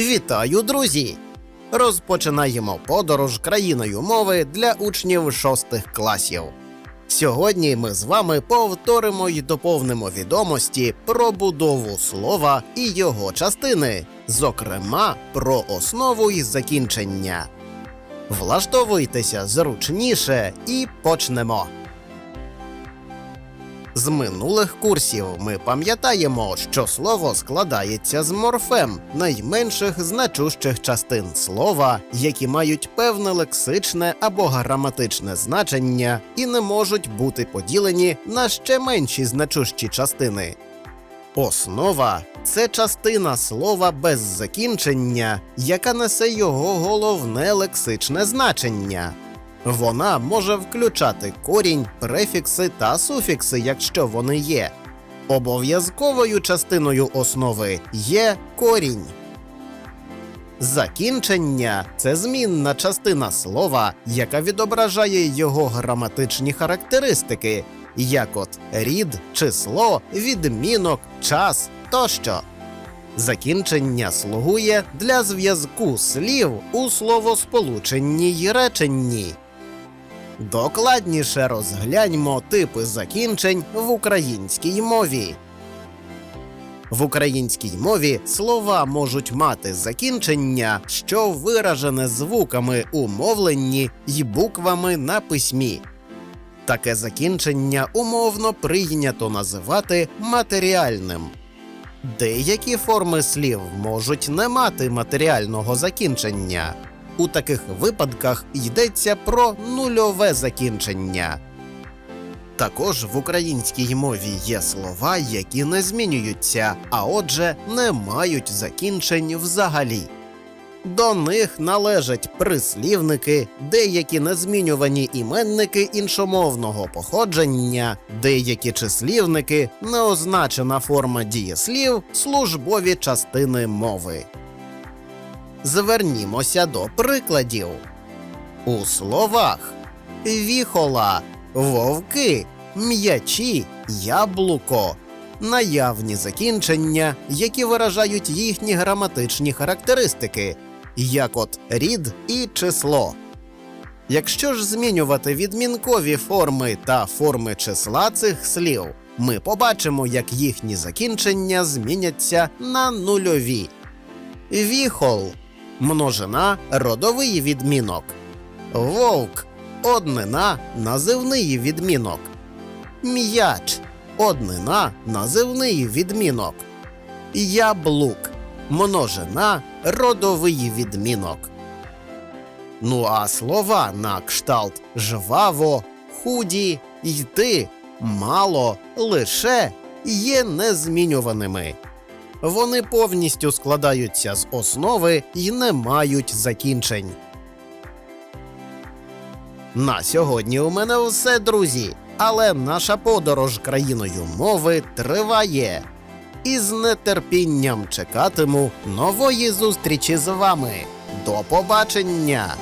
Вітаю, друзі! Розпочинаємо подорож країною мови для учнів шостих класів. Сьогодні ми з вами повторимо й доповнимо відомості про будову слова і його частини, зокрема про основу і закінчення. Влаштовуйтеся зручніше і почнемо. З минулих курсів ми пам'ятаємо, що слово складається з морфем найменших значущих частин слова, які мають певне лексичне або граматичне значення і не можуть бути поділені на ще менші значущі частини. Основа це частина слова без закінчення, яка несе його головне лексичне значення. Вона може включати корінь, префікси та суфікси, якщо вони є. Обов'язковою частиною основи є корінь. Закінчення це змінна частина слова, яка відображає його граматичні характеристики, як от рід, число, відмінок, час тощо. Закінчення слугує для зв'язку слів у словосполученні й реченні. Докладніше розгляньмо типи закінчень в українській мові. В українській мові слова можуть мати закінчення, що виражене звуками у мовленні й буквами на письмі. Таке закінчення умовно прийнято називати матеріальним. Деякі форми слів можуть не мати матеріального закінчення. У таких випадках йдеться про нульове закінчення. Також в українській мові є слова, які не змінюються, а отже, не мають закінчень взагалі. До них належать прислівники, деякі незмінювані іменники іншомовного походження, деякі числівники, неозначена форма дієслів, службові частини мови. Звернімося до прикладів. У словах віхола, вовки, м'ячі, яблуко. Наявні закінчення, які виражають їхні граматичні характеристики, як от рід і число. Якщо ж змінювати відмінкові форми та форми числа цих слів, ми побачимо, як їхні закінчення зміняться на нульові. Віхол множина родовий відмінок. Вовк однина називний відмінок. М'яч однина називний відмінок. Яблук множина родовий відмінок. Ну а слова на кшталт жваво, худі, йти, мало, лише є незмінюваними. Вони повністю складаються з основи і не мають закінчень. На сьогодні у мене все, друзі. Але наша подорож країною мови триває. І з нетерпінням чекатиму нової зустрічі з вами. До побачення!